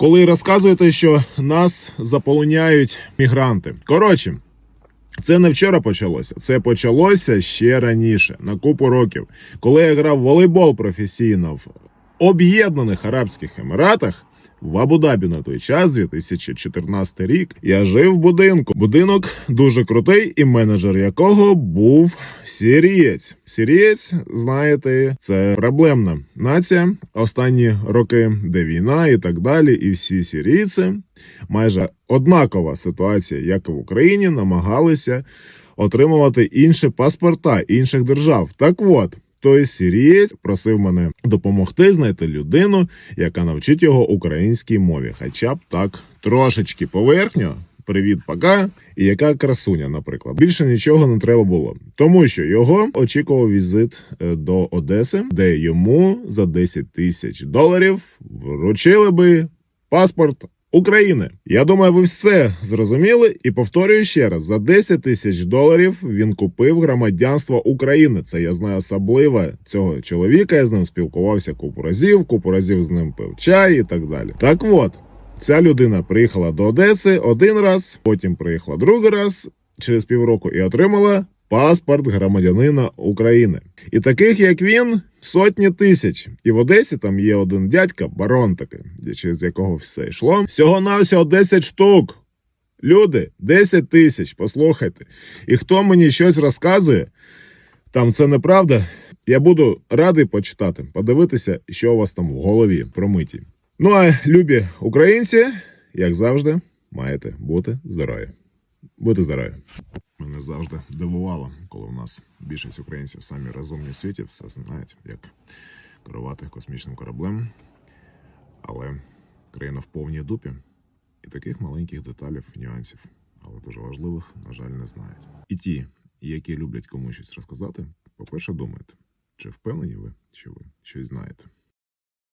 коли розказуєте, що нас заполоняють мігранти. Коротше. Це не вчора почалося, це почалося ще раніше, на купу років, коли я грав в волейбол професійно в Об'єднаних Арабських Еміратах. В Абу-Дабі на той час, 2014 рік, я жив в будинку. Будинок дуже крутий, і менеджер якого був сірієць. Сірієць, знаєте, це проблемна нація. Останні роки, де війна і так далі, і всі сірійці, майже однакова ситуація, як і в Україні, намагалися отримувати інші паспорта інших держав. Так от. Той сірієць просив мене допомогти знайти людину, яка навчить його українській мові, хоча б так трошечки поверхньо. Привіт, пока. І яка красуня, наприклад. Більше нічого не треба було, тому що його очікував візит е, до Одеси, де йому за 10 тисяч доларів вручили би паспорт України. Я думаю, ви все зрозуміли. І повторюю ще раз: за 10 тисяч доларів він купив громадянство України. Це я знаю особливо цього чоловіка. Я з ним спілкувався купу разів, купу разів з ним пив чай і так далі. Так от. Ця людина приїхала до Одеси один раз, потім приїхала другий раз через півроку і отримала паспорт громадянина України. І таких, як він, сотні тисяч. І в Одесі там є один дядька, барон такий, через якого все йшло. Всього навсього 10 штук. Люди, 10 тисяч, послухайте. І хто мені щось розказує, там це неправда. Я буду радий почитати, подивитися, що у вас там в голові промиті. Ну а любі українці, як завжди, маєте бути здорові. Бути здорові. Мене завжди дивувало, коли у нас більшість українців самі розумні в світі, все знають, як керувати космічним кораблем. Але країна в повній дупі. І таких маленьких деталів, нюансів, але дуже важливих, на жаль, не знають. І ті, які люблять комусь щось розказати, по-перше, думайте, чи впевнені ви, що ви щось знаєте.